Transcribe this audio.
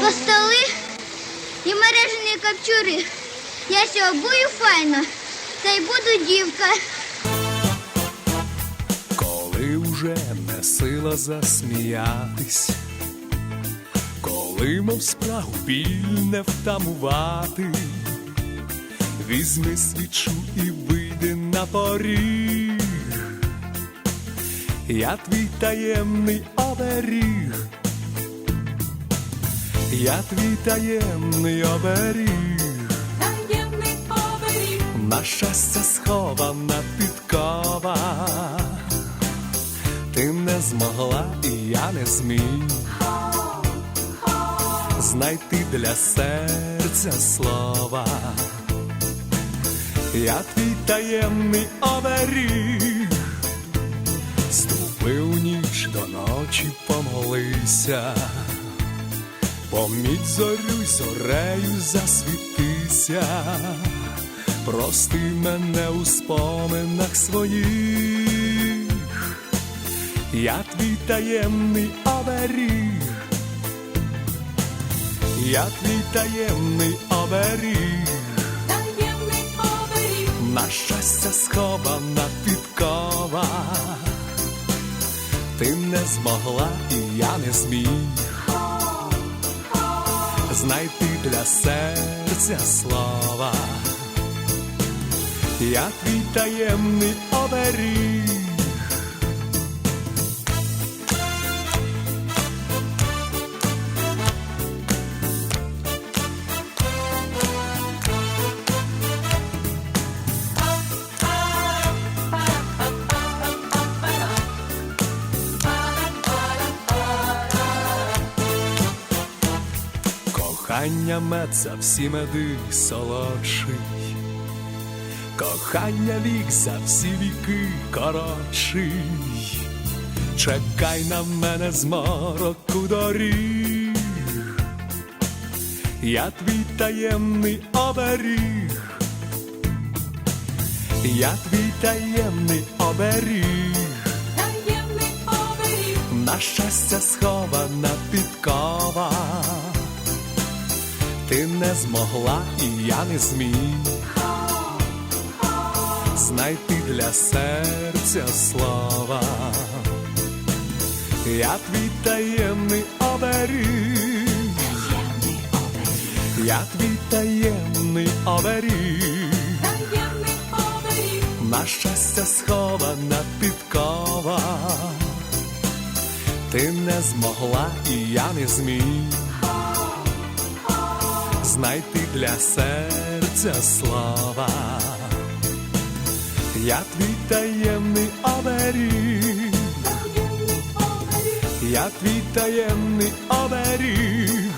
по столи і мережені капчури. Я сьобую файно, та й буду дівка. Коли вже не сила засміятись, коли мов спрагу біль не втамувати, візьми свічу і вийди на поріг. Я твій таємний оберіг, я твій таємний оберіг. таємний оберіг, На щастя схована підкова, ти не змогла і я не зміг. Знайти для серця слова. Я твій таємний оберіг, ступи у ніч до ночі помолися, поміть зорю й зорею засвітися. Прости мене у споминах своїх, я твій таємний оберіг, я твій таємний оберіг, таємний оберіг, на щастя схована підкова, ти не змогла і я не зміг знайти для серця слова. Я твій таємний оберіг. Кохання мед за всі меди солодший, кохання вік за всі віки коротший. Чекай на мене з мороку доріг, я твій таємний оберіг, я твій таємний оберіг. таємний оберіг, На щастя схована підкова, ти не змогла і я не зміг знайти для серця слова. Я твій таємний оберіг, я твій таємний оберіг. На щастя схована підкова, ти не змогла і я не зміг знайти для серця слова. Я твій таємний оберіг, я твій таємний оберіг.